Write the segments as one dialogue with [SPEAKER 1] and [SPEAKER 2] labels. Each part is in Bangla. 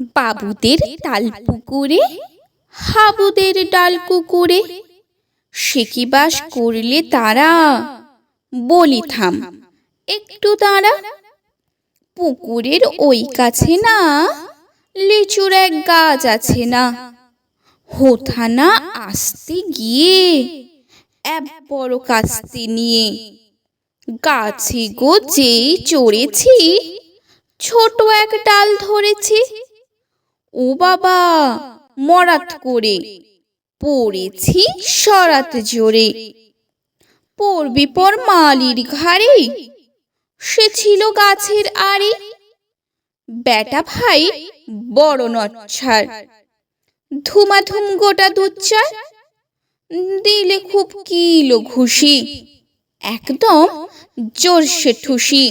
[SPEAKER 1] বাবুদের তাল পুকুরে, হাবুদের ডাল কুকুরে। সে কি বাস করলে তারা? বলি থাম, একটু দাঁড়া। পুকুরের ওই কাছে না, লিচুর এক গাছ আছে না। হোথানা আসতে গিয়ে এক বড় কাস্তে নিয়ে, গাছে গো যেই চড়েছি, ছোট এক ডাল ধরেছি। ও বাবা, মরাত করে। পড়েছি সরাত জোরে। পড়বি পর মালির ঘাড়ে। সে ছিল গাছের আড়ে। বেটা ভাই বড় নচ্ছার। ধুমাধুম গোটা দুচ্চার দিলে খুব কিলো ঘুষি। একদম জোরসে ঠুসি।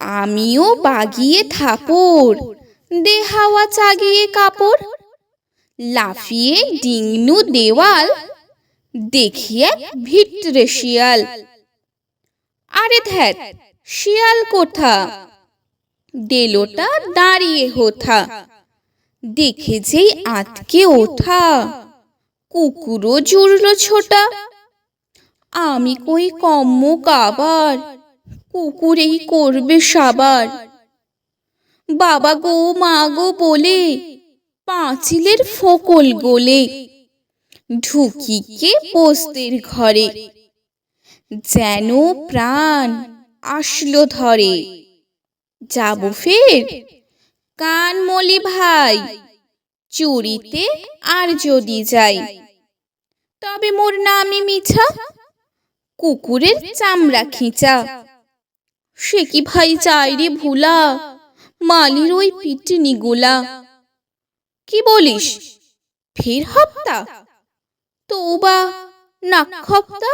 [SPEAKER 1] আমিও বাগিয়ে থাপড়। দে হাওয়া চাগিয়ে কাপড়। লাফিয়ে ডিংনু দেওয়াল। দেখিয়ে ভিতরে শিয়াল। আরে ধ্যাত, শিয়াল কোথা? দেলোটা দাঁড়িয়ে হোথা। দেখে যেই আটকে ওঠা। কুকুরও জুড়ল ছোটা। আমি কই কম্ম কাবার? কুকুরেই করবে সাবার। বাবা গো, মা গো বলে, পাঁচিলের ফোকল গোলে ঢুকি ঢুকিকে পোস্তের ঘরে। যেন প্রাণ আসলো ধরে। যাব ফের? কান মলি ভাই, চুরিতে আর যদি যাই। তবে মোর নামে মিছা, কুকুরের চামড়া খিঁচা। সে কি ভাই চাই রে ভুলা? মালির ওই পিটনি গোলা। কি বলিস? ফের হপ্তা? তৌবা নাক হপ্তা